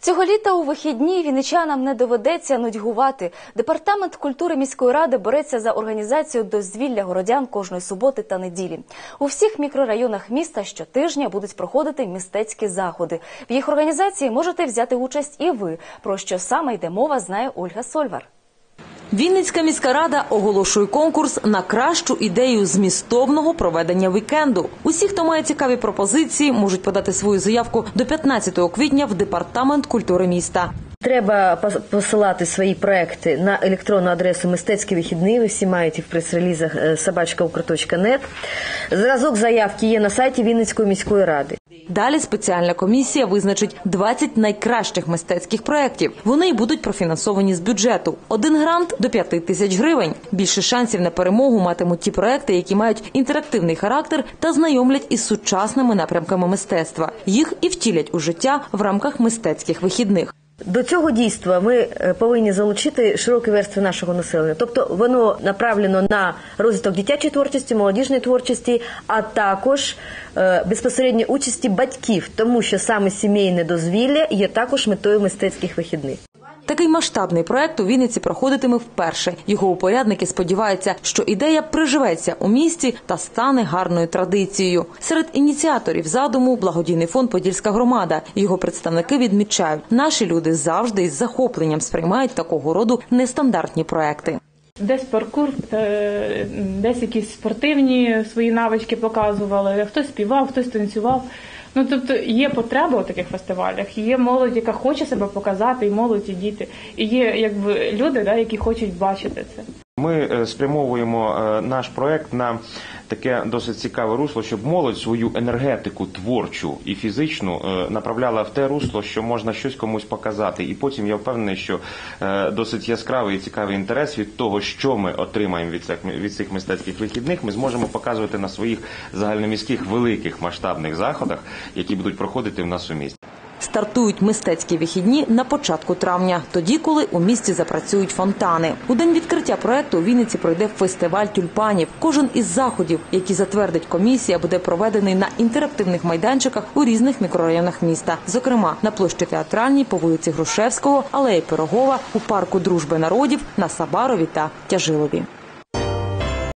Цього літа у вихідні віничанам не доведеться нудьгувати. Департамент культури міської ради бореться за організацію дозвілля городян кожної суботи та неділі. У всіх мікрорайонах міста щотижня будуть проходити містецькі заходи. В їх організації можете взяти участь і ви. Про що саме йде мова, знає Ольга Сольвар. Вінницька міська рада оголошує конкурс на кращу ідею змістовного проведення вікенду. Усі, хто має цікаві пропозиції, можуть подати свою заявку до 15 квітня в департамент культури міста. Треба посилати свої проекти на електронну адресу мистецькі вихідні. Ви всі маєте в прес-релізах е, собачка.укр.нет. Зразок заявки є на сайті Вінницької міської ради. Далі спеціальна комісія визначить 20 найкращих мистецьких проєктів. Вони й будуть профінансовані з бюджету. Один грант до 5 тисяч гривень. Більше шансів на перемогу матимуть ті проекти, які мають інтерактивний характер та знайомлять із сучасними напрямками мистецтва. Їх і втілять у життя в рамках мистецьких вихідних. До цього дійства ми е, повинні залучити широкі верстви нашого населення. Тобто воно направлено на розвиток дитячої творчості, молодіжної творчості, а також е, безпосередньо участі батьків, тому що саме сімейне дозвілля є також метою мистецьких вихідних. Такий масштабний проект у Вінниці проходитиме вперше. Його упорядники сподіваються, що ідея приживеться у місті та стане гарною традицією. Серед ініціаторів задуму благодійний фонд Подільська громада. Його представники відмічають, наші люди завжди із захопленням сприймають такого роду нестандартні проекти. Десь паркур, е, десь якісь спортивні свої навички показували, хтось співав, хтось танцював. Ну тобто є потреба у таких фестивалях, є молодь, яка хоче себе показати, і молодь, і діти, і є якби люди, да, які хочуть бачити це. Ми е, спрямовуємо е, наш проект на таке досить цікаве русло, щоб молодь свою енергетику творчу і фізичну е, направляла в те русло, що можна щось комусь показати. І потім я впевнений, що досить яскравий і цікавий інтерес від того, що ми отримаємо від цих від цих мистецьких вихідних, ми зможемо показувати на своїх загальноміських великих масштабних заходах, які будуть проходити в нас у місті. Стартують мистецькі вихідні на початку травня, тоді, коли у місті запрацюють фонтани. У день відкриття проекту у Вінниці пройде фестиваль тюльпанів. Кожен із заходів, які затвердить комісія, буде проведений на інтерактивних майданчиках у різних мікрорайонах міста, зокрема на площі театральній по вулиці Грушевського, алеї Пирогова, у парку дружби народів на Сабарові та Тяжилові.